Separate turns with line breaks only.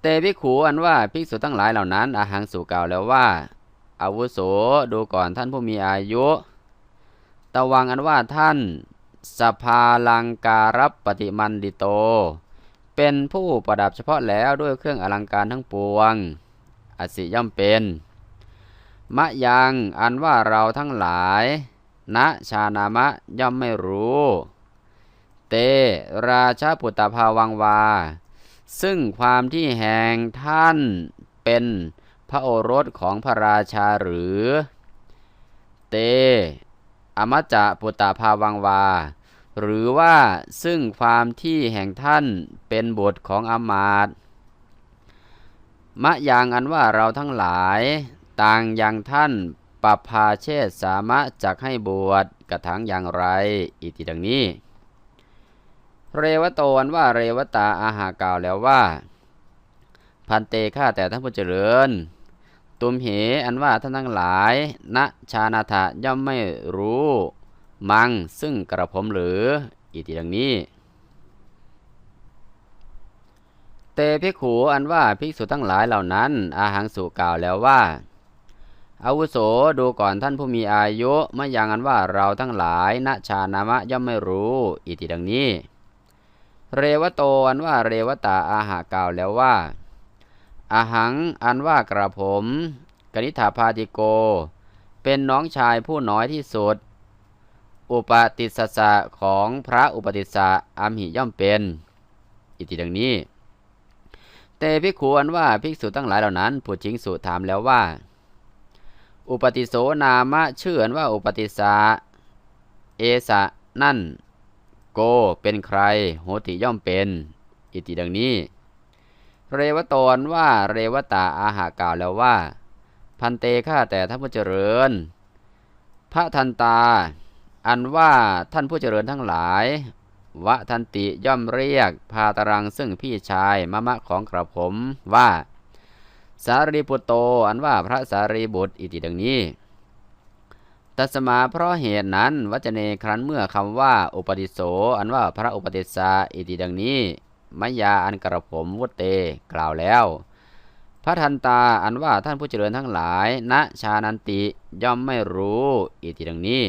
เตภิกขูอันว่าภิกษุทั้งหลายเหล่านั้น อาหังสู่กล่าวแล้วว่า อาวุโสดูก่อนท่านผู้มีอายุตะวังอันว่าท่าน สภาลังการัปปฏิมันดิโต เป็นผู้ประดับเฉพาะแล้วด้วยเครื่องอลังการทั้งปวง อสิย่อมเป็น มะยังอันว่าเราทั้งหลายณชานามะย่อมไม่รู้ เต ราชาปุตตภาวังวา ซึ่งความที่แห่งท่านเป็นพระโอรสของพระราชาหรือ เต อมจะปุตตาภาวังวา หรือว่าซึ่งความที่แห่งท่านเป็นบุตรของอมาตมะยังอันว่าเราทั้งหลาย ต่างยังท่านปปภาเชษสามะจักให้บวชกระถังอย่างไร อิติดังนี้ เรวโตอันว่าเรวตาอาหากล่าวแล้วว่า พันเตฆ่าแต่ท่านผู้เจริญ ตุมเหอันว่าท่านทั้งหลาย ณชานาถะย่อมไม่รู้ มังซึ่งกระผมหรืออิติดังนี้ เตภิกขูอันว่าภิกษุทั้งหลายเหล่านั้น อาหังสุกล่าวแล้วว่าอาวุโสดูก่อนท่านผู้มีอายุเมื่อยังอันว่าเราทั้งหลายณชานามะย่อมไม่รู้ อิติดังนี้ เรวโตอันว่าเรวตาอาหากล่าวแล้วว่าอาหังอันว่ากระผม กนิษฐาพาติโก เป็นน้องชายผู้น้อยที่สุด อุปติสสะของพระอุปติสสะอัมหิย่อมเป็น อิติดังนี้เตภิกขุอันว่าภิกษุตั้งหลายเหล่านั้นผู้จิงสุถามแล้วว่า อุปติโสนามะชื่ออันว่าอุปติสะเอสะนั่น เป็นใคร โหติย่อมเป็น อิติดังนี้ เรวตนว่าเรวตาอาหากล่าวแล้วว่า พันเตฆ่าแต่ท่านผู้เจริญ พระทันตา อันว่าท่านผู้เจริญทั้งหลายวะทันติย่อมเรียกพาตรังซึ่งพี่ชายมะมะของกระผมว่า สารีปุตโต อันว่าพระสารีบุตรอิติดังนี้ ตัสมาเพราะเหตุนั้นวัจเนครั้นเมื่อคำว่าอุปติโส อันว่าพระอุปติสาอิติดังนี้มยาอันกระผมวุตเตกล่าวแล้ว พระทันตาอันว่าท่านผู้เจริญทั้งหลายณชานันติย่อมไม่รู้อิติดังนี้